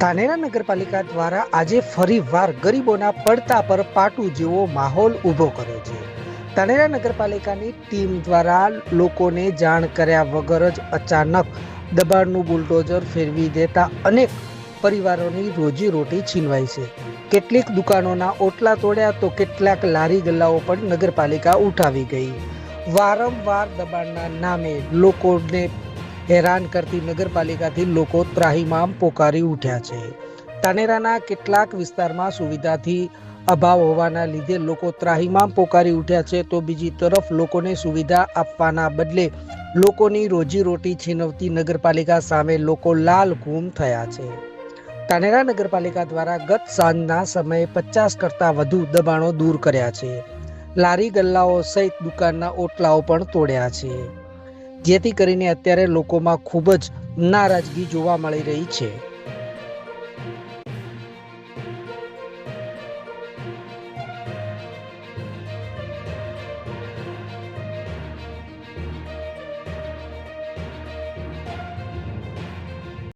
ધાનેરા નગરપાલિકા દ્વારા આજે ફરીવાર ગરીબોના પડતા પર પાટું જેવો માહોલ ઊભો કર્યો છે. ધાનેરા નગરપાલિકાની ટીમ દ્વારા લોકોને જાણ કર્યા વગર જ અચાનક દબાણનું બુલડોઝર ફેરવી દેતા અનેક પરિવારોની રોજીરોટી છીનવાઈ છે. કેટલીક દુકાનોના ઓટલા તોડ્યા તો કેટલાક લારી ગલ્લાઓ પણ નગરપાલિકા ઉઠાવી ગઈ. વારંવાર દબાણના નામે લોકોને હેરાન કરતી નગરપાલિકાથી લોકો ત્રાહિમામ પોકારી ઉઠ્યા છે. તાનેરાના કેટલાક વિસ્તારમાં સુવિધાથી અભાવ હોવાના લીધે લોકો ત્રાહિમામ પોકારી ઉઠ્યા છે તો બીજી તરફ લોકોને સુવિધા આપવાના બદલે લોકોની રોજીરોટી છીનવતી નગરપાલિકા સામે લોકો લાલ ઘૂમ થયા છે. તાનેરા નગરપાલિકા દ્વારા ગત સાંજના સમયે પચાસ કરતાં વધુ દબાણો દૂર કર્યા છે. લારી ગલ્લાઓ સહિત દુકાનના ઓટલાઓ પણ તોડ્યા છે. જેથી કરીને અત્યારે લોકોમાં ખૂબ જ નારાજગી જોવા મળી રહી છે.